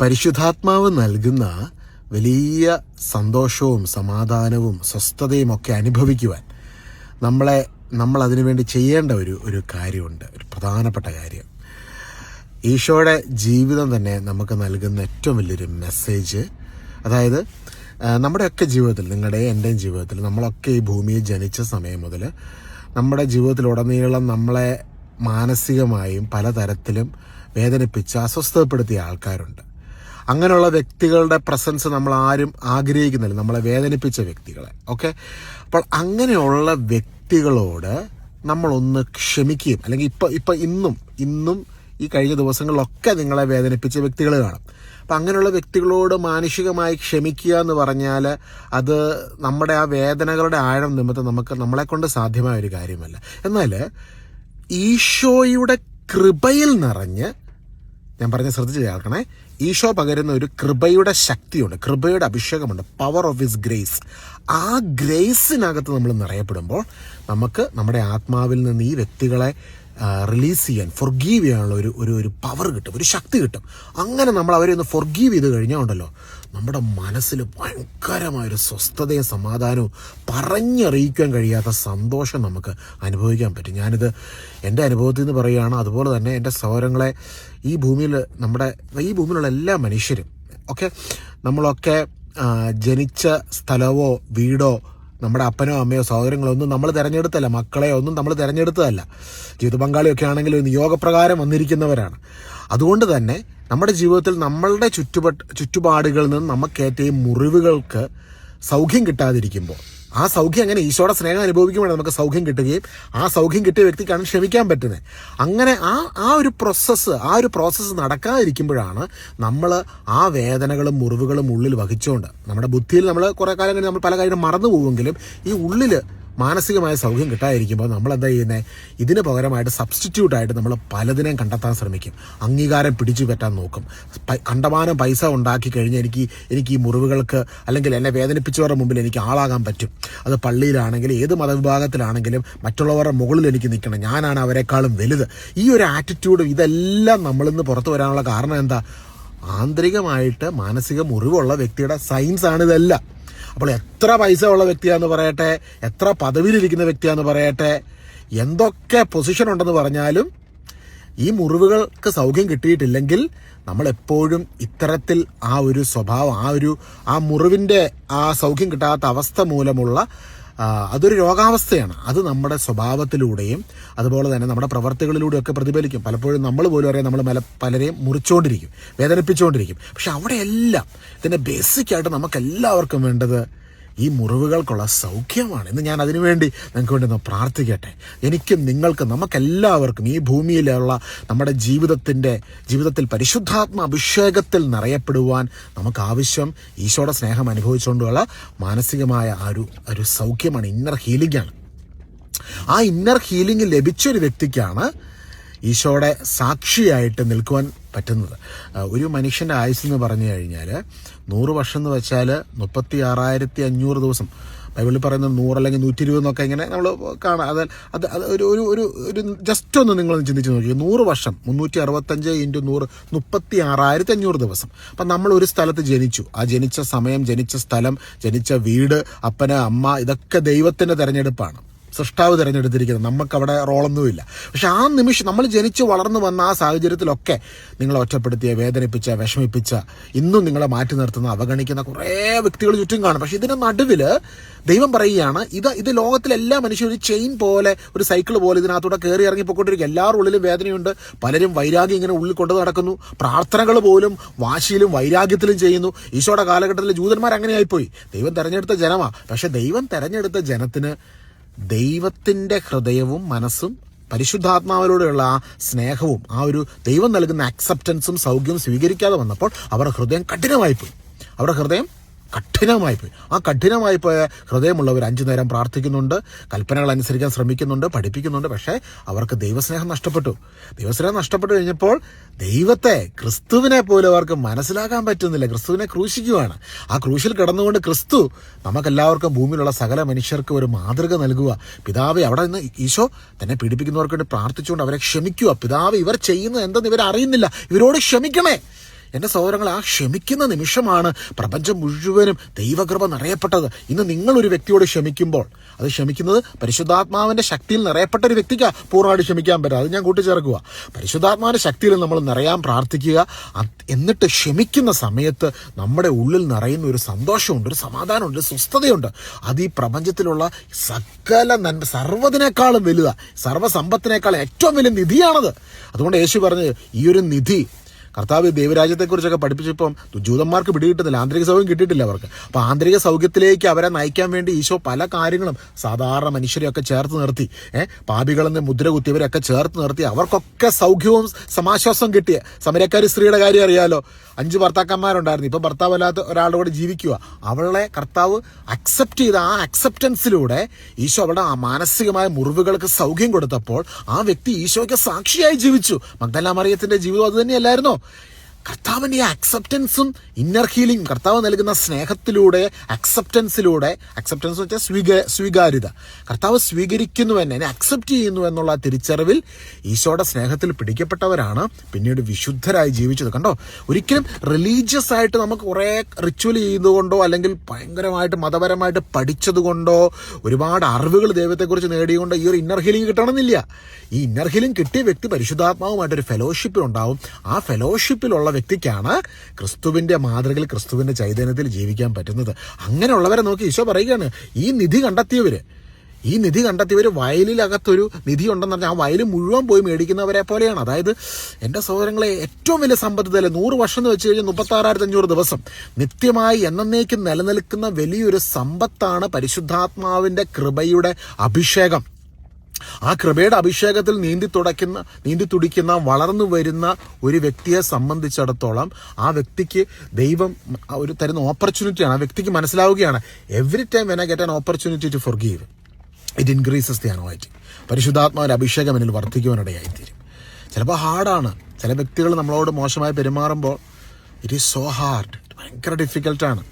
പരിശുദ്ധാത്മാവ് നൽകുന്ന വലിയ സന്തോഷവും സമാധാനവും സ്വസ്ഥതയും ഒക്കെ അനുഭവിക്കുവാൻ നമ്മളെ നമ്മൾ അതിനുവേണ്ടി ചെയ്യേണ്ട ഒരു ഒരു കാര്യമുണ്ട്. ഒരു പ്രധാനപ്പെട്ട കാര്യം. ഈശോയുടെ ജീവിതം തന്നെ നമുക്ക് നൽകുന്ന ഏറ്റവും വലിയൊരു മെസ്സേജ് അതായത് നമ്മുടെയൊക്കെ ജീവിതത്തിൽ നിങ്ങളുടെ എന്റെയും ജീവിതത്തിൽ നമ്മളൊക്കെ ഈ ഭൂമിയിൽ ജനിച്ച സമയം മുതൽ നമ്മുടെ ജീവിതത്തിലുടനീളം നമ്മളെ മാനസികമായും പലതരത്തിലും വേദനിപ്പിച്ച് അസ്വസ്ഥപ്പെടുത്തിയ ആൾക്കാരുണ്ട്. അങ്ങനെയുള്ള വ്യക്തികളുടെ പ്രസൻസ് നമ്മൾ ആരും ആഗ്രഹിക്കുന്നില്ല. നമ്മളെ വേദനിപ്പിച്ച വ്യക്തികളെ. ഓക്കെ അപ്പോൾ അങ്ങനെയുള്ള വ്യക്തികളോട് നമ്മളൊന്ന് ക്ഷമിക്കുകയും അല്ലെങ്കിൽ ഇപ്പം ഇപ്പം ഇന്നും ഇന്നും ഈ കഴിഞ്ഞ ദിവസങ്ങളിലൊക്കെ നിങ്ങളെ വേദനിപ്പിച്ച വ്യക്തികൾ കാണും. അപ്പം അങ്ങനെയുള്ള വ്യക്തികളോട് മാനുഷികമായി ക്ഷമിക്കുക എന്ന് പറഞ്ഞാൽ അത് നമ്മുടെ ആ വേദനകളുടെ ആഴം നിമിത്തം നമുക്ക് നമ്മളെ കൊണ്ട് സാധ്യമായ ഒരു കാര്യമല്ല. എന്നാൽ ഈശോയുടെ കൃപയിൽ നിറഞ്ഞ് ഞാൻ പറഞ്ഞ ശ്രദ്ധിച്ച് കേൾക്കണേ. ഈശോ പകരുന്ന ഒരു കൃപയുടെ ശക്തിയുണ്ട്. കൃപയുടെ അഭിഷേകമുണ്ട്. പവർ ഓഫ് ഹിസ് ഗ്രേസ് ആ ഗ്രേസിനകത്ത് നമ്മൾ നിറയപ്പെടുമ്പോൾ നമുക്ക് നമ്മുടെ ആത്മാവിൽ നിന്ന് ഈ വ്യക്തികളെ റിലീസ് ചെയ്യാൻ ഫൊർഗീവ് ചെയ്യാനുള്ള ഒരു ഒരു ഒരു പവർ കിട്ടും ഒരു ശക്തി കിട്ടും. അങ്ങനെ നമ്മൾ അവരെ ഒന്ന് ഫൊർഗീവ് ചെയ്ത് കഴിഞ്ഞാൽ ഉണ്ടല്ലോ നമ്മുടെ മനസ്സിൽ ഭയങ്കരമായൊരു സ്വസ്ഥതയും സമാധാനവും പറഞ്ഞറിയിക്കാൻ കഴിയാത്ത സന്തോഷം നമുക്ക് അനുഭവിക്കാൻ പറ്റും. ഞാനിത് എന്റെ അനുഭവത്തിൽ നിന്ന് പറയുകയാണ് അതുപോലെ തന്നെ എന്റെ സൗരങ്ങളെ ഈ ഭൂമിയിൽ നമ്മുടെ ഈ ഭൂമിയിലുള്ള എല്ലാ മനുഷ്യരും ഓക്കെ നമ്മളൊക്കെ ജനിച്ച സ്ഥലവോ വീടോ നമ്മുടെ അപ്പനോ അമ്മയോ സഹോദരങ്ങളോ ഒന്നും നമ്മൾ തിരഞ്ഞെടുത്തല്ല. മക്കളെ ഒന്നും നമ്മൾ തിരഞ്ഞെടുത്തതല്ല. ജീവിത പങ്കാളിയൊക്കെ ആണെങ്കിൽ നിയോഗപ്രകാരം വന്നിരിക്കുന്നവരാണ്. അതുകൊണ്ട് തന്നെ നമ്മുടെ ജീവിതത്തിൽ നമ്മളുടെ ചുറ്റുപട്ട് ചുറ്റുപാടുകളിൽ നിന്ന് നമുക്കേറ്റ ഈ മുറിവുകൾക്ക് സൗഖ്യം കിട്ടാതിരിക്കുമ്പോൾ ആ സൗഖ്യം അങ്ങനെ ഈശോയുടെ സ്നേഹം അനുഭവിക്കുമ്പോൾ നമുക്ക് സൗഖ്യം കിട്ടുകയും ആ സൗഖ്യം കിട്ടിയ വ്യക്തിക്കാണ് ക്ഷമിക്കാൻ പറ്റുന്നത്. അങ്ങനെ ആ ആ ഒരു പ്രോസസ്സ് ആ ഒരു പ്രോസസ്സ് നടക്കാതിരിക്കുമ്പോഴാണ് നമ്മൾ ആ വേദനകളും മുറിവുകളും ഉള്ളിൽ വഹിച്ചുകൊണ്ട് നമ്മുടെ ബുദ്ധിയിൽ നമ്മൾ കുറേ കാലം കഴിഞ്ഞ് നമ്മൾ പല കാര്യങ്ങളും മറന്നു പോകുമെങ്കിലും ഈ ഉള്ളിൽ മാനസികമായ സൗഖ്യം കിട്ടാതിരിക്കുമ്പോൾ നമ്മൾ എന്താ ചെയ്യുന്നത് ഇതിന് പകരമായിട്ട് സബ്സ്റ്റിറ്റ്യൂട്ടായിട്ട് നമ്മൾ പലതിനെയും കണ്ടെത്താൻ ശ്രമിക്കും. അംഗീകാരം പിടിച്ചു പറ്റാൻ നോക്കും. കണ്ടമാനം പൈസ ഉണ്ടാക്കി കഴിഞ്ഞ് എനിക്ക് എനിക്ക് ഈ മുറിവുകൾക്ക് അല്ലെങ്കിൽ എന്നെ വേദനിപ്പിച്ചവരുടെ മുമ്പിൽ എനിക്ക് ആളാകാൻ പറ്റും. അത് പള്ളിയിലാണെങ്കിലും ഏത് മതവിഭാഗത്തിലാണെങ്കിലും മറ്റുള്ളവരുടെ മുകളിൽ എനിക്ക് നിൽക്കണം. ഞാനാണ് അവരെക്കാളും വലുത്. ഈ ഒരു ആറ്റിറ്റ്യൂഡും ഇതെല്ലാം നമ്മളിന്ന് പുറത്തു വരാനുള്ള കാരണം എന്താ? ആന്തരികമായിട്ട് മാനസിക മുറിവുള്ള വ്യക്തിയുടെ സയൻസ് ആണ് ഇതെല്ലാം. അപ്പോൾ എത്ര പൈസ ഉള്ള വ്യക്തിയാന്ന് പറയട്ടെ എത്ര പദവിയിലിരിക്കുന്ന വ്യക്തിയാന്ന് പറയട്ടെ എന്തൊക്കെ പൊസിഷൻ ഉണ്ടെന്ന് പറഞ്ഞാലും ഈ മുറിവുകൾക്ക് സൗഖ്യം കിട്ടിയിട്ടില്ലെങ്കിൽ നമ്മളെപ്പോഴും ഇത്തരത്തിൽ ആ ഒരു സ്വഭാവം ആ ഒരു ആ മുറിവിന്റെ ആ സൗഖ്യം കിട്ടാത്ത അവസ്ഥ മൂലമുള്ള അതൊരു രോഗാവസ്ഥയാണ്. അത് നമ്മുടെ സ്വഭാവത്തിലൂടെയും അതുപോലെ തന്നെ നമ്മുടെ പ്രവർത്തികളിലൂടെയും ഒക്കെ പ്രതിഫലിക്കും. പലപ്പോഴും നമ്മൾ പോലും അറിയാം നമ്മൾ മല പലരെയും മുറിച്ചുകൊണ്ടിരിക്കും വേദനിപ്പിച്ചുകൊണ്ടിരിക്കും പക്ഷെ അവിടെയെല്ലാം ഇതിന്റെ ബേസിക്കായിട്ട് നമുക്ക് എല്ലാവർക്കും വേണ്ടത് ഈ മുറിവുകൾക്കുള്ള സൗഖ്യമാണ് ഇന്ന് ഞാൻ അതിനുവേണ്ടി നിങ്ങൾക്ക് വേണ്ടി ഒന്ന് പ്രാർത്ഥിക്കട്ടെ. എനിക്കും നിങ്ങൾക്കും നമുക്കെല്ലാവർക്കും ഈ ഭൂമിയിലുള്ള നമ്മുടെ ജീവിതത്തിന്റെ ജീവിതത്തിൽ പരിശുദ്ധാത്മ അഭിഷേകത്തിൽ നിറയപ്പെടുവാൻ നമുക്ക് ആവശ്യം ഈശോയുടെ സ്നേഹം അനുഭവിച്ചുകൊണ്ടുള്ള മാനസികമായ ആ ഒരു ഒരു സൗഖ്യമാണ് ഇന്നർ ഹീലിംഗ് ആണ്. ആ ഇന്നർ ഹീലിംഗ് ലഭിച്ചൊരു വ്യക്തിക്കാണ് ഈശോയുടെ സാക്ഷിയായിട്ട് നിൽക്കുവാൻ പറ്റുന്നത്. ഒരു മനുഷ്യന്റെ ആയുസ് എന്ന് പറഞ്ഞു കഴിഞ്ഞാൽ നൂറ് വർഷം എന്ന് വെച്ചാൽ മുപ്പത്തി ആറായിരത്തി അഞ്ഞൂറ് ദിവസം. ബൈബിളിൽ പറയുന്ന നൂറ് അല്ലെങ്കിൽ നൂറ്റി ഇരുപത് എന്നൊക്കെ ഇങ്ങനെ നമ്മൾ കാണാം. അത് അത് അത് ഒരു ഒരു ഒരു ഒരു ജസ്റ്റ് ഒന്ന് നിങ്ങളൊന്ന് ചിന്തിച്ച് നോക്കി നൂറ് വർഷം മുന്നൂറ്റി അറുപത്തഞ്ച് ഇന്റു നൂറ് മുപ്പത്തി ആറായിരത്തി അഞ്ഞൂറ് ദിവസം. അപ്പം നമ്മൾ ഒരു സ്ഥലത്ത് ജനിച്ചു. ആ ജനിച്ച സമയം ജനിച്ച സ്ഥലം ജനിച്ച വീട് അപ്പന അമ്മ ഇതൊക്കെ ദൈവത്തിന്റെ തെരഞ്ഞെടുപ്പാണ്. സൃഷ്ടാവ് തിരഞ്ഞെടുത്തിരിക്കുന്നത്. നമുക്കവിടെ റോളൊന്നുമില്ല. പക്ഷെ ആ നിമിഷം നമ്മൾ ജനിച്ചു വളർന്നു വന്ന ആ സാഹചര്യത്തിലൊക്കെ നിങ്ങളെ ഒറ്റപ്പെടുത്തിയ വേദനിപ്പിച്ച വിഷമിപ്പിച്ച ഇന്നും നിങ്ങളെ മാറ്റി നിർത്തുന്ന അവഗണിക്കുന്ന കുറേ വ്യക്തികൾ ചുറ്റും കാണും. പക്ഷെ ഇതിന്റെ നടുവിൽ ദൈവം പറയുകയാണ് ഇത് ഇത് ലോകത്തിലെല്ലാ മനുഷ്യരും ഒരു ചെയിൻ പോലെ ഒരു സൈക്കിൾ പോലെ ഇതിനകത്തൂടെ കയറി ഇറങ്ങി പോയിക്കൊണ്ടിരിക്കും. എല്ലാവരുടെ ഉള്ളിലും വേദനയുണ്ട്. പലരും വൈരാഗ്യം ഇങ്ങനെ ഉള്ളിൽ കൊണ്ടു നടക്കുന്നു. പ്രാർത്ഥനകൾ പോലും വാശിയിലും വൈരാഗ്യത്തിലും ചെയ്യുന്നു. ഈശോയുടെ കാലഘട്ടത്തിൽ ജൂതന്മാർ അങ്ങനെയായിപ്പോയി ദൈവം തെരഞ്ഞെടുത്ത ജനമാണ് പക്ഷെ ദൈവം തെരഞ്ഞെടുത്ത ജനത്തിന് ദൈവത്തിന്റെ ഹൃദയവും മനസ്സും പരിശുദ്ധാത്മാവിലൂടെയുള്ള ആ സ്നേഹവും ആ ഒരു ദൈവം നൽകുന്ന അക്സെപ്റ്റൻസും സൗഖ്യവും സ്വീകരിക്കാതെ വന്നപ്പോൾ അവരുടെ ഹൃദയം കഠിനമായിപ്പോയി. അവരുടെ ഹൃദയം കഠിനമായി പോയി. ആ കഠിനമായി പോയ ഹൃദയമുള്ളവർ അഞ്ചു നേരം പ്രാർത്ഥിക്കുന്നുണ്ട് കൽപ്പനകൾ അനുസരിക്കാൻ ശ്രമിക്കുന്നുണ്ട് പഠിപ്പിക്കുന്നുണ്ട്. പക്ഷേ അവർക്ക് ദൈവസ്നേഹം നഷ്ടപ്പെട്ടു. ദൈവസ്നേഹം നഷ്ടപ്പെട്ടു കഴിഞ്ഞപ്പോൾ ദൈവത്തെ ക്രിസ്തുവിനെ പോലും അവർക്ക് മനസ്സിലാക്കാൻ പറ്റുന്നില്ല. ക്രിസ്തുവിനെ ക്രൂശിക്കുകയാണ്. ആ ക്രൂശിൽ കിടന്നുകൊണ്ട് ക്രിസ്തു നമുക്കെല്ലാവർക്കും ഭൂമിയിലുള്ള സകല മനുഷ്യർക്ക് ഒരു മാതൃക നൽകുക. പിതാവെ അവിടെ നിന്ന് ഈശോ തന്നെ പീഡിപ്പിക്കുന്നവർക്ക് വേണ്ടി പ്രാർത്ഥിച്ചുകൊണ്ട് അവരെ ക്ഷമിക്കുക. പിതാവ് ഇവർ ചെയ്യുന്നത് എന്തെന്ന് ഇവർ അറിയുന്നില്ല ഇവരോട് ക്ഷമിക്കണേ. എന്റെ സഹോദരങ്ങൾ ആ ക്ഷമിക്കുന്ന നിമിഷമാണ് പ്രപഞ്ചം മുഴുവനും ദൈവകൃപ നിറയപ്പെട്ടത്. ഇന്ന് നിങ്ങളൊരു വ്യക്തിയോട് ക്ഷമിക്കുമ്പോൾ അത് ക്ഷമിക്കുന്നത് പരിശുദ്ധാത്മാവിന്റെ ശക്തിയിൽ നിറയപ്പെട്ട ഒരു വ്യക്തിക്ക് പൂർണമായിട്ട് ക്ഷമിക്കാൻ പറ്റും അത് ഞാൻ കൂട്ടിച്ചേർക്കുക. പരിശുദ്ധാത്മാവിന്റെ ശക്തിയിൽ നമ്മൾ നിറയാൻ പ്രാർത്ഥിക്കുക. എന്നിട്ട് ക്ഷമിക്കുന്ന സമയത്ത് നമ്മുടെ ഉള്ളിൽ നിറയുന്ന ഒരു സന്തോഷമുണ്ട് ഒരു സമാധാനമുണ്ട് ഒരു സ്വസ്ഥതയുണ്ട്. അത് ഈ പ്രപഞ്ചത്തിലുള്ള സകല നന്മ സർവതിനേക്കാളും വലുതാണ് സർവസമ്പത്തിനേക്കാളും ഏറ്റവും വലിയ നിധിയാണത്. അതുകൊണ്ട് യേശു പറഞ്ഞ് ഈ ഒരു നിധി കർത്താവ് ദൈവരാജ്യത്തെക്കുറിച്ചൊക്കെ പഠിപ്പിച്ചപ്പം ജൂതന്മാർക്ക് പിടികിട്ടുന്നില്ല ആന്തരിക സൗഖ്യം കിട്ടിയിട്ടില്ല അവർക്ക്. അപ്പോൾ ആന്തരിക സൗഖ്യത്തിലേക്ക് അവരെ നയിക്കാൻ വേണ്ടി ഈശോ പല കാര്യങ്ങളും സാധാരണ മനുഷ്യരെയൊക്കെ ചേർത്ത് നിർത്തി. ഏഹ് പാപികളെന്ന് മുദ്ര കുത്തിയവരെയൊക്കെ ചേർത്ത് നിർത്തി. അവർക്കൊക്കെ സൗഖ്യവും സമാശ്വാസവും കിട്ടിയ സമരക്കാരി സ്ത്രീയുടെ കാര്യം അറിയാലോ. അഞ്ച് ഭർത്താക്കന്മാരുണ്ടായിരുന്നു. ഇപ്പം ഭർത്താവല്ലാത്ത ഒരാളുടെ കൂടെ ജീവിക്കുക. അവളെ കർത്താവ് അക്സെപ്റ്റ് ചെയ്ത ആ അക്സെപ്റ്റൻസിലൂടെ ഈശോ അവളുടെ ആ മാനസികമായ മുറിവുകൾക്ക് സൗഖ്യം കൊടുത്തപ്പോൾ ആ വ്യക്തി ഈശോയ്ക്ക് സാക്ഷിയായി ജീവിച്ചു. മഗ്ദല മറിയത്തിന്റെ ജീവിതം അത് തന്നെയല്ലായിരുന്നോ? കർത്താവിന്റെ അക്സെപ്റ്റൻസും ഇന്നർ ഹീലിംഗ് കർത്താവ് നൽകുന്ന സ്നേഹത്തിലൂടെ അക്സെപ്റ്റൻസിലൂടെ അക്സെപ്റ്റൻസ് വെച്ചാൽ സ്വീക സ്വീകാര്യത. കർത്താവ് സ്വീകരിക്കുന്നു എന്നെ അക്സെപ്റ്റ് ചെയ്യുന്നു എന്നുള്ള തിരിച്ചറിവിൽ ഈശോയുടെ സ്നേഹത്തിൽ പിടിക്കപ്പെട്ടവരാണ് പിന്നീട് വിശുദ്ധരായി ജീവിച്ചത്. കണ്ടോ? ഒരിക്കലും റിലീജിയസ് ആയിട്ട് നമുക്ക് കുറേ റിച്വൽ ചെയ്തുകൊണ്ടോ അല്ലെങ്കിൽ ഭയങ്കരമായിട്ട് മതപരമായിട്ട് പഠിച്ചതുകൊണ്ടോ ഒരുപാട് അറിവുകൾ ദൈവത്തെക്കുറിച്ച് നേടിയുകൊണ്ടോ ഈ ഒരു ഇന്നർ ഹീലിംഗ് കിട്ടണമെന്നില്ല. ഈ ഇന്നർ ഹീലിംഗ് കിട്ടിയ വ്യക്തി പരിശുദ്ധാത്മാവുമായിട്ടൊരു ഫെലോഷിപ്പിൽ ഉണ്ടാവും. ആ ഫെലോഷിപ്പിലുള്ള വ്യക്തിക്കാണ് ക്രിസ്തുവിന്റെ മാതൃകയിൽ ക്രിസ്തുവിന്റെ ചൈതന്യത്തിൽ ജീവിക്കാൻ പറ്റുന്നത്. അങ്ങനെയുള്ളവരെ നോക്കി ഈശോ പറയുകയാണ് ഈ നിധി കണ്ടെത്തിയവർ ഈ നിധി കണ്ടെത്തിയവർ വയലിലകത്തൊരു നിധി ഉണ്ടെന്ന് പറഞ്ഞാൽ ആ വയൽ മുഴുവൻ പോയി മേടിക്കുന്നവരെ പോലെയാണ്. അതായത് എന്റെ സഹോദരങ്ങളെ ഏറ്റവും വലിയ സമ്പത്ത് തന്നെ നൂറ് വർഷം എന്ന് വെച്ച് കഴിഞ്ഞാൽ മുപ്പത്താറായിരത്തി അഞ്ഞൂറ് ദിവസം നിത്യമായി എന്നേക്കും നിലനിൽക്കുന്ന വലിയൊരു സമ്പത്താണ് പരിശുദ്ധാത്മാവിന്റെ കൃപയുടെ അഭിഷേകം. ആ കൃപയുടെ അഭിഷേകത്തിൽ നീന്തി തുടയ്ക്കുന്ന നീന്തി തുടിക്കുന്ന വളർന്നു വരുന്ന ഒരു വ്യക്തിയെ സംബന്ധിച്ചിടത്തോളം ആ വ്യക്തിക്ക് ദൈവം ഒരു തരുന്ന ഓപ്പർച്യൂണിറ്റിയാണ് ആ വ്യക്തിക്ക് മനസ്സിലാവുകയാണ് every time when I get an opportunity to forgive it increases the anointing പരിശുദ്ധാത്മാവിന്റെ അഭിഷേകം എന്നിൽ വർദ്ധിക്കുവാനിടയായിത്തീരും. ചിലപ്പോൾ ഹാർഡാണ് ചില വ്യക്തികൾ നമ്മളോട് മോശമായി പെരുമാറുമ്പോൾ ഇറ്റ് ഈസ് സോ ഹാർഡ് ഭയങ്കര ഡിഫിക്കൽട്ടാണ്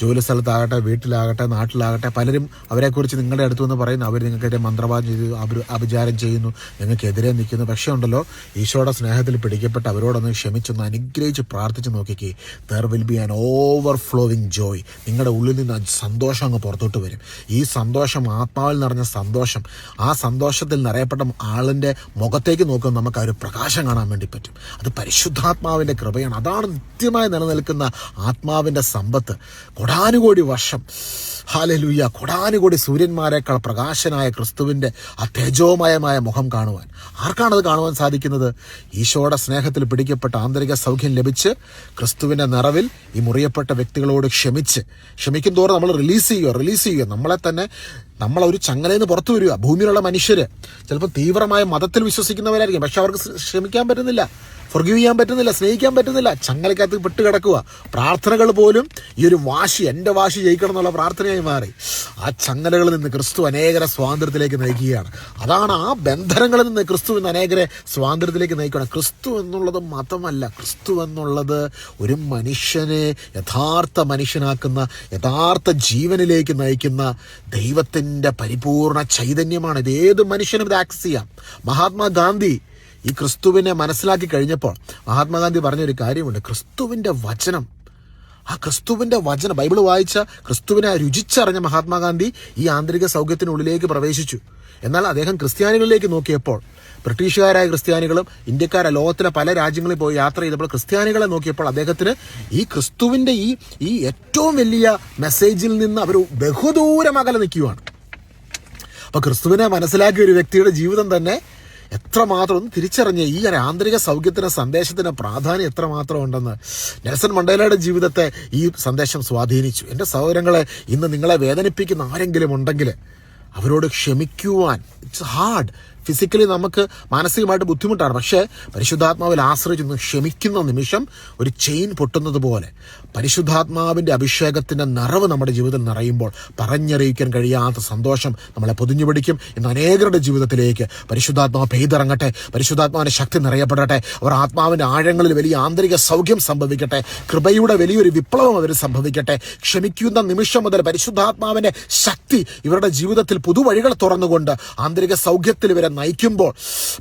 ജോലി സ്ഥലത്താകട്ടെ വീട്ടിലാകട്ടെ നാട്ടിലാകട്ടെ പലരും അവരെക്കുറിച്ച് നിങ്ങളുടെ അടുത്ത് നിന്ന് പറയുന്നു. അവർ നിങ്ങൾക്കെതിരെ മന്ത്രവാദം ചെയ്തു അവർ അപചാരം ചെയ്യുന്നു നിങ്ങൾക്കെതിരെ നിൽക്കുന്നു. പക്ഷേ ഉണ്ടല്ലോ ഈശോയുടെ സ്നേഹത്തിൽ പിടിക്കപ്പെട്ട് അവരോടൊന്ന് ക്ഷമിച്ചൊന്ന് അനുഗ്രഹിച്ച് പ്രാർത്ഥിച്ച് നോക്കിക്കേ. There will be an overflowing joy നിങ്ങളുടെ ഉള്ളിൽ നിന്ന് സന്തോഷം അങ്ങ് പുറത്തോട്ട് വരും. ഈ സന്തോഷം ആത്മാവിൽ നിറഞ്ഞ സന്തോഷം ആ സന്തോഷത്തിൽ നിറയപ്പെട്ട ആളിന്റെ മുഖത്തേക്ക് നോക്കുമ്പോൾ നമുക്ക് ആ ഒരു പ്രകാശം കാണാൻ വേണ്ടി പറ്റും. അത് പരിശുദ്ധാത്മാവിന്റെ കൃപയാണ്. അതാണ് നിത്യമായി നിലനിൽക്കുന്ന ആത്മാവിന്റെ സമ്പത്ത്. കൊടാനുകോടി വർഷം. ഹാലലുയ്യ കൊടാനുകോടി സൂര്യന്മാരെക്കാൾ പ്രകാശനായ ക്രിസ്തുവിന്റെ ആ തേജോമയമായ മുഖം കാണുവാൻ. ആർക്കാണത് കാണുവാൻ സാധിക്കുന്നത്? ഈശോയുടെ സ്നേഹത്തിൽ പിടിക്കപ്പെട്ട ആന്തരിക സൗഖ്യം ലഭിച്ച് ക്രിസ്തുവിന്റെ നിറവിൽ ഈ മുറിയപ്പെട്ട വ്യക്തികളോട് ക്ഷമിച്ച്. ക്ഷമിക്കും തോറും നമ്മൾ റിലീസ് ചെയ്യുക റിലീസ് ചെയ്യുക. നമ്മളെ തന്നെ നമ്മളൊരു ചങ്ങലയിൽ നിന്ന് പുറത്തു വരിക. ഭൂമിയിലുള്ള മനുഷ്യർ ചിലപ്പോൾ തീവ്രമായ മതത്തിൽ വിശ്വസിക്കുന്നവരായിരിക്കും. പക്ഷെ അവർക്ക് ക്ഷമിക്കാൻ പറ്റുന്നില്ല. ഫൊർഗീവ് ചെയ്യാൻ പറ്റുന്നില്ല സ്നേഹിക്കാൻ പറ്റുന്നില്ല. ചങ്ങലക്കകത്ത് പെട്ട് കിടക്കുക. പ്രാർത്ഥനകൾ പോലും ഈ ഒരു വാശി എന്റെ വാശി ജയിക്കണം എന്നുള്ള പ്രാർത്ഥനയായി മാറി. ആ ചങ്ങലകളിൽ നിന്ന് ക്രിസ്തു അനേകരെ സ്വാതന്ത്ര്യത്തിലേക്ക് നയിക്കുകയാണ്. അതാണ് ആ ബന്ധനങ്ങളിൽ നിന്ന് ക്രിസ്തു ഇന്ന് അനേകരെ സ്വാതന്ത്ര്യത്തിലേക്ക് നയിക്കണം ക്രിസ്തു എന്നുള്ളത് മതമല്ല ക്രിസ്തു എന്നുള്ളത് ഒരു മനുഷ്യനെ യഥാർത്ഥ മനുഷ്യനാക്കുന്ന യഥാർത്ഥ ജീവനിലേക്ക് നയിക്കുന്ന ദൈവത്തിന്റെ പരിപൂർണ ചൈതന്യമാണ്. ഇത് ഏത് മനുഷ്യനും ഇത് ആക്സസ് ചെയ്യാം. മഹാത്മാഗാന്ധി ഈ ക്രിസ്തുവിനെ മനസ്സിലാക്കി കഴിഞ്ഞപ്പോൾ മഹാത്മാഗാന്ധി പറഞ്ഞൊരു കാര്യമുണ്ട്. ക്രിസ്തുവിന്റെ വചനം. ആ ക്രിസ്തുവിന്റെ വചനം ബൈബിൾ വായിച്ച ക്രിസ്തുവിനെ രുചിച്ചറിഞ്ഞ മഹാത്മാഗാന്ധി ഈ ആന്തരിക സൗഖ്യത്തിനുള്ളിലേക്ക് പ്രവേശിച്ചു. എന്നാൽ അദ്ദേഹം ക്രിസ്ത്യാനികളിലേക്ക് നോക്കിയപ്പോൾ ബ്രിട്ടീഷുകാരായ ക്രിസ്ത്യാനികളും ഇന്ത്യക്കാരെ ലോകത്തിലെ പല രാജ്യങ്ങളിൽ പോയി യാത്ര ചെയ്തപ്പോൾ ക്രിസ്ത്യാനികളെ നോക്കിയപ്പോൾ അദ്ദേഹത്തിന് ഈ ക്രിസ്തുവിന്റെ ഈ ഈ ഏറ്റവും വലിയ മെസ്സേജിൽ നിന്ന് അവർ ബഹുദൂരം അകലെ നിൽക്കുകയാണ്. അപ്പോൾ ക്രിസ്തുവിനെ മനസ്സിലാക്കിയ ഒരു വ്യക്തിയുടെ ജീവിതം തന്നെ എത്രമാത്രം ഒന്ന് തിരിച്ചറിഞ്ഞ ഈ ഒരു ആന്തരിക സൗഖ്യത്തിന് സന്ദേശത്തിന് പ്രാധാന്യം എത്രമാത്രം ഉണ്ടെന്ന് നെൽസൺ മണ്ടേലയുടെ ജീവിതത്തെ ഈ സന്ദേശം സ്വാധീനിച്ചു. എന്റെ സഹോദരങ്ങളെ ഇന്ന് നിങ്ങളെ വേദനിപ്പിക്കുന്ന ആരെങ്കിലും ഉണ്ടെങ്കിൽ അവരോട് ക്ഷമിക്കുവാൻ. ഇറ്റ്സ് ഹാർഡ് ഫിസിക്കലി നമുക്ക് മാനസികമായിട്ട് ബുദ്ധിമുട്ടാണ്. പക്ഷേ പരിശുദ്ധാത്മാവിൽ ആശ്രയിച്ചൊന്ന് ക്ഷമിക്കുന്ന നിമിഷം ഒരു ചെയിൻ പൊട്ടുന്നത് പോലെ. പരിശുദ്ധാത്മാവിന്റെ അഭിഷേകത്തിന്റെ നിറവ് നമ്മുടെ ജീവിതത്തിൽ നിറയുമ്പോൾ പറഞ്ഞറിയിക്കാൻ കഴിയാത്ത സന്തോഷം നമ്മളെ പൊതിഞ്ഞു പിടിക്കും ഇന്ന് അനേകരുടെ ജീവിതത്തിലേക്ക് പരിശുദ്ധാത്മാവ് പെയ്തിറങ്ങട്ടെ. പരിശുദ്ധാത്മാവിന്റെ ശക്തി നിറയപ്പെടട്ടെ. അവർ ആത്മാവിന്റെ ആഴങ്ങളിൽ വലിയ ആന്തരിക സൗഖ്യം സംഭവിക്കട്ടെ. കൃപയുടെ വലിയൊരു വിപ്ലവം അവർ സംഭവിക്കട്ടെ. ക്ഷമിക്കുന്ന നിമിഷം മുതൽ പരിശുദ്ധാത്മാവിന്റെ ശക്തി ഇവരുടെ ജീവിതത്തിൽ പുതുവഴികൾ തുറന്നുകൊണ്ട് ആന്തരിക സൗഖ്യത്തിൽ ഇവരെ നയിക്കുമ്പോൾ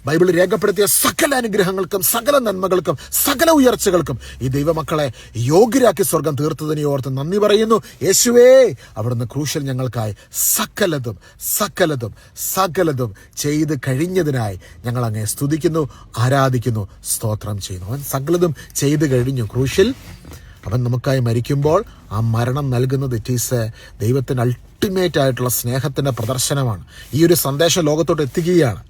ബൈബിൾ രേഖപ്പെടുത്തിയ സകല അനുഗ്രഹങ്ങൾക്കും സകല നന്മകൾക്കും സകല ഉയർച്ചകൾക്കും ഈ ദൈവമക്കളെ യോഗ്യരാക്കി സ്വർഗം തീർത്തതിനെ ഓർത്ത് നന്ദി പറയുന്നു. യേശുവേ അവിടുന്ന് ക്രൂശൽ ഞങ്ങൾക്കായി സകലതും സകലതും സകലതും ചെയ്ത് കഴിഞ്ഞതിനായി ഞങ്ങൾ അങ്ങേ സ്തുതിക്കുന്നു ആരാധിക്കുന്നു സ്തോത്രം ചെയ്യുന്നു. അവൻ സകലതും ചെയ്ത് കഴിഞ്ഞു ക്രൂശിൽ. അവൻ നമുക്കായി മരിക്കുമ്പോൾ ആ മരണം നൽകുന്നത് ഇറ്റ് ഈസ് ദൈവത്തിന് അൾട്ടിമേറ്റ് ആയിട്ടുള്ള സ്നേഹത്തിന്റെ പ്രദർശനമാണ്. ഈ ഒരു സന്ദേശം ലോകത്തോട്ട് എത്തിക്കുകയാണ്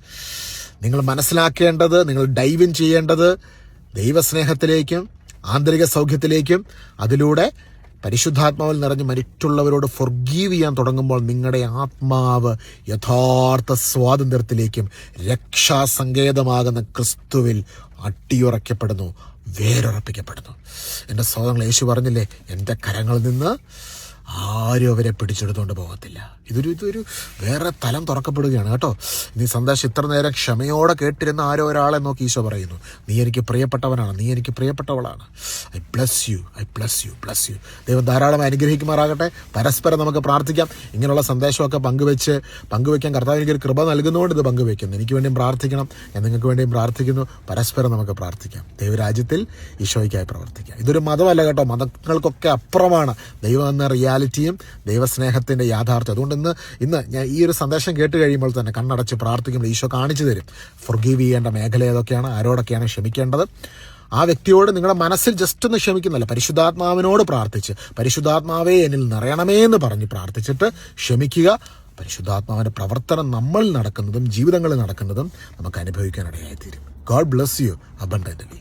നിങ്ങൾ മനസ്സിലാക്കേണ്ടത് നിങ്ങൾ ഡൈവിൻ ചെയ്യേണ്ടത് ദൈവസ്നേഹത്തിലേക്കും ആന്തരിക സൗഖ്യത്തിലേക്കും അതിലൂടെ പരിശുദ്ധാത്മാവിൽ നിറഞ്ഞ് മറ്റുള്ളവരോട് ഫൊർഗീവ് ചെയ്യാൻ തുടങ്ങുമ്പോൾ നിങ്ങളുടെ ആത്മാവ് യഥാർത്ഥ സ്വാതന്ത്ര്യത്തിലേക്കും രക്ഷാസങ്കേതമാകുന്ന ക്രിസ്തുവിൽ അട്ടിയുറയ്ക്കപ്പെടുന്നു വേരുറപ്പിക്കപ്പെടുന്നു. എന്റെ സ്വാതന്ത്ര്യം യേശു പറഞ്ഞില്ലേ എന്റെ കരങ്ങളിൽ നിന്ന് ആരും അവരെ പിടിച്ചെടുത്തുകൊണ്ട് പോകത്തില്ല. ഇതൊരു ഇതൊരു വേറെ തലം തുറക്കപ്പെടുകയാണ് കേട്ടോ. നീ സന്ദേശം ഇത്ര നേരം ക്ഷമയോടെ കേട്ടിരുന്ന ആരോ ഒരാളെ നോക്കി ഈശോ പറയുന്നു. നീ എനിക്ക് പ്രിയപ്പെട്ടവനാണ് നീ എനിക്ക് പ്രിയപ്പെട്ടവളാണ്. I bless you I bless you bless you ദൈവം ധാരാളം അനുഗ്രഹിക്കുമാറാകട്ടെ. പരസ്പരം നമുക്ക് പ്രാർത്ഥിക്കാം. ഇങ്ങനെയുള്ള സന്ദേശമൊക്കെ പങ്കുവെച്ച് പങ്കുവെക്കാൻ കർത്താവ് എനിക്കൊരു കൃപ നൽകുന്നതുകൊണ്ട് ഇത് പങ്കുവെക്കുന്നു. എനിക്ക് വേണ്ടിയും പ്രാർത്ഥിക്കണം. ഞാൻ നിങ്ങൾക്ക് വേണ്ടിയും പ്രാർത്ഥിക്കുന്നു. പരസ്പരം നമുക്ക് പ്രാർത്ഥിക്കാം. ദൈവരാജ്യത്തിൽ ഈശോയ്ക്കായി പ്രവർത്തിക്കാം. ഇതൊരു മതമല്ല കേട്ടോ. മതങ്ങൾക്കൊക്കെ അപ്പുറമാണ് ദൈവം എന്ന റിയാലിറ്റിയും ദൈവസ്നേഹത്തിന്റെ യാഥാർത്ഥ്യം. അതുകൊണ്ട് ഇന്ന് ഇന്ന് ഞാൻ ഈ ഒരു സന്ദേശം കേട്ട് കഴിയുമ്പോൾ തന്നെ കണ്ണടച്ച് പ്രാർത്ഥിക്കുമ്പോൾ ഈശോ കാണിച്ചു തരും. ഫൊർഗീവ് ചെയ്യേണ്ട മേഖല ഏതൊക്കെയാണ്? ആരോടൊക്കെയാണ് ക്ഷമിക്കേണ്ടത്? ആ വ്യക്തിയോട് നിങ്ങളുടെ മനസ്സിൽ ജസ്റ്റ് ഒന്ന് ക്ഷമിക്കുന്നില്ല പരിശുദ്ധാത്മാവിനോട് പ്രാർത്ഥിച്ച് പരിശുദ്ധാത്മാവേ എന്നിൽ നിറയണമേ എന്ന് പറഞ്ഞ് പ്രാർത്ഥിച്ചിട്ട് ക്ഷമിക്കുക. പരിശുദ്ധാത്മാവിന്റെ പ്രവർത്തനം നമ്മൾ നടക്കുന്നതും ജീവിതങ്ങളിൽ നടക്കുന്നതും നമുക്ക് അനുഭവിക്കാനിടയായിത്തീരും. God bless you abundantly